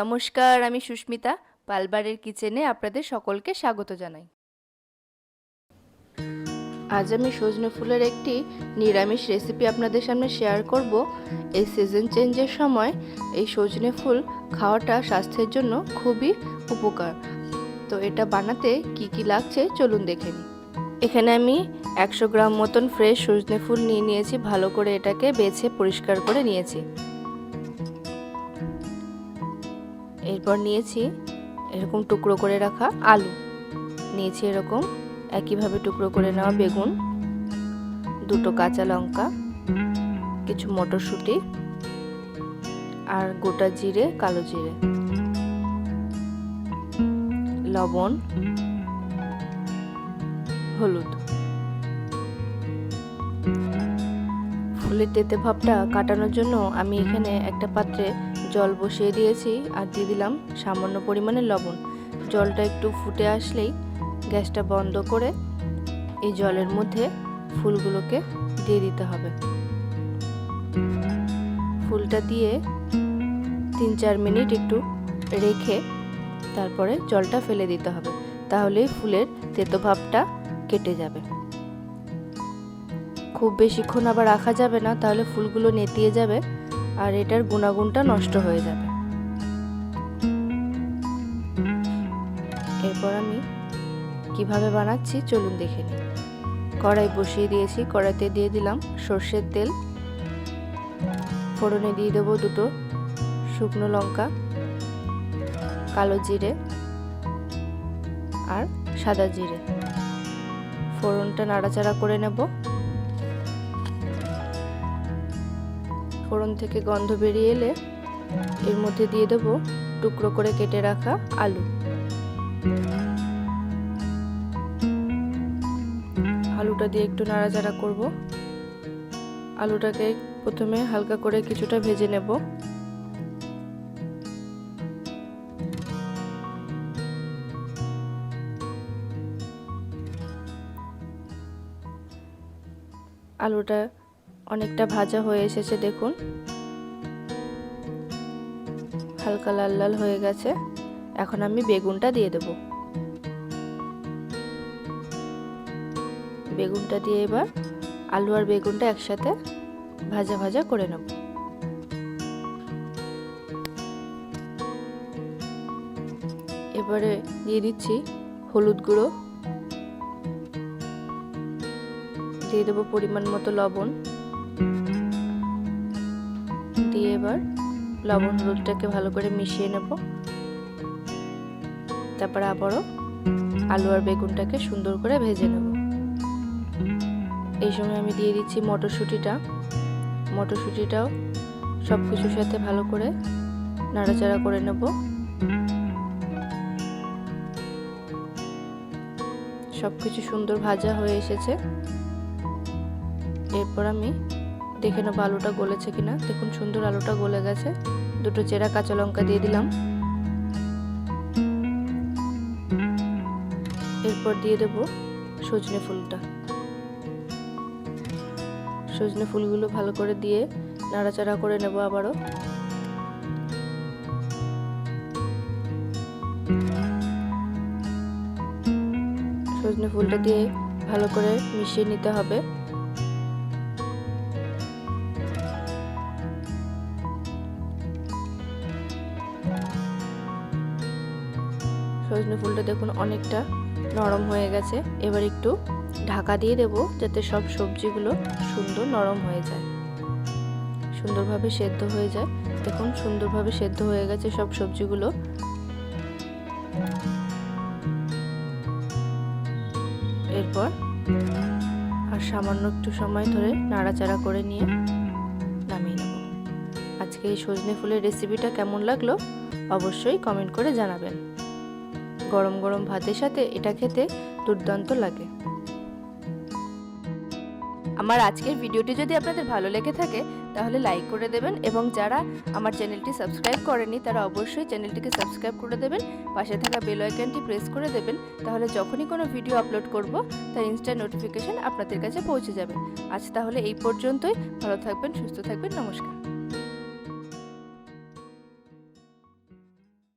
নমস্কার, আমি সুস্মিতা পালবারের কিচেনে আপনাদের সকলকে স্বাগত জানাই। আজ আমি সজনে ফুলের একটি নিরামিষ রেসিপি আপনাদের সামনে শেয়ার করব। এই সিজন চেঞ্জের সময় এই সজনে ফুল খাওয়াটা স্বাস্থ্যের জন্য খুবই উপকার। তো এটা বানাতে কি কি লাগছে চলুন দেখে নিই। এখানে আমি একশো গ্রাম মতন ফ্রেশ সজনে ফুল নিয়ে নিয়েছি, ভালো করে এটাকে বেছে পরিষ্কার করে নিয়েছি। এরপর নিয়েছি এরকম টুকরো করে রাখা আলু। নিয়েছি এরকম একইভাবে টুকরো করে নেওয়া বেগুন, দুটো কাঁচা লঙ্কা, কিছু মটরশুঁটি আর গোটা জিরে, কালো জিরে। লবণ, হলুদ। ফুলের তেতে ভাবটা কাটানোর জন্য আমি এখানে একটা পাত্রে জল বসিয়ে দিয়েছি আর দিয়ে দিলাম সামান্য পরিমাণে লবণ। জলটা একটু ফুটে আসলেই গ্যাসটা বন্ধ করে এই জলের মধ্যে ফুলগুলোকে দিয়ে দিতে হবে। ফুলটা দিয়ে তিন চার মিনিট একটু রেখে তারপরে জলটা ফেলে দিতে হবে। তাহলে ফুলের তেতো ভাবটা কেটে যাবে। খুব বেশিক্ষণ আবার রাখা যাবে না, তাহলে ফুলগুলো নেতিয়ে যাবে আর এটার গুণাগুণটা নষ্ট হয়ে যাবে। এরপর আমি কীভাবে বানাচ্ছি চলুন দেখে নিই। কড়াই বসিয়ে দিয়েছি, কড়াইতে দিয়ে দিলাম সর্ষের তেল। ফোড়নে দিয়ে দেবো দুটো শুকনো লঙ্কা, কালো জিরে আর সাদা জিরে। ফোড়নটা নাড়াচাড়া করে নেব। ফোড়ন থেকে গন্ধ বেরিয়ে এলে এর মধ্যে দিয়ে দেবো টুকরো করে কেটে রাখা আলু। আলুটা দিয়ে একটু নাড়াচাড়া করব। আলুটাকে প্রথমে হালকা করে কিছুটা ভেজে নেব। আলুটা অনেকটা ভাজা হয়ে এসেছে, দেখুন। হালকা লাল লাল হয়ে গেছে। এখন আমি বেগুনটা দিয়ে দেব। বেগুনটা দিয়ে এবার আলু আর বেগুনটা একসাথে ভাজা ভাজা করে নেব। এবারে দিয়ে দিচ্ছি হলুদ গুঁড়ো। দিয়ে দেবো পরিমাণ মতো লবণ। দিয়ে এবার লবণ হলুদটাকে ভালো করে মিশিয়ে নেব। তারপর আবারও আলু আর বেগুনটাকে সুন্দর করে ভেজে নেব। এই সময় আমি দিয়ে দিচ্ছি মটরশুঁটিটা। মটরশুঁটিটাও সব কিছুর সাথে ভালো করে নাড়াচাড়া করে নেব। সব কিছু সুন্দর ভাজা হয়ে এসেছে। এরপর আমি দেখে নেব আলুটা গলেছে কিনা। দেখুন সুন্দর আলুটা গলে গেছে। দুটো চেরা কাঁচা লঙ্কা দিয়ে দিলাম। এরপর দিয়ে দেবো সজনে ফুলটা। সজনে ফুলগুলো ভালো করে দিয়ে নাড়াচাড়া করে নেব আবারও। সজনে ফুলটা দিয়ে ভালো করে মিশিয়ে নিতে হবে। সজনে ফুলটা দেখুন অনেকটা নরম হয়ে গেছে। এবার একটু ঢাকা দিয়ে দেব যাতে সব সবজিগুলো সুন্দর নরম হয়ে যায়। সুন্দরভাবে সেদ্ধ হয়ে যায়। দেখুন সুন্দরভাবে সেদ্ধ হয়ে গেছে সব সবজিগুলো। এরপর আর সামান্য একটু সময় ধরে নাড়াচাড়া করে নিয়ে নামিয়ে নেব। আজকে এই সজনে ফুলের রেসিপিটা কেমন লাগল? অবশ্যই কমেন্ট করে জানাবেন। গরম গরম ভাতের সাথে এটা খেতে দুর্দান্ত লাগে। আমার আজকের ভিডিওটি যদি আপনাদের ভালো লেগে থাকে, তাহলে লাইক করে দেবেন এবং যারা আমার চ্যানেলটি সাবস্ক্রাইব করেনি তারা অবশ্যই চ্যানেলটিকে সাবস্ক্রাইব করে দেবেন, পাশে থাকা বেল আইকনটি প্রেস করে দেবেন, তাহলে যখনই কোনো ভিডিও আপলোড করব, তার ইনস্ট্যান্ট নোটিফিকেশন আপনাদের কাছে পৌঁছে যাবে। আজ তাহলে এই পর্যন্তই, ভালো থাকবেন, সুস্থ থাকবেন, নমস্কার।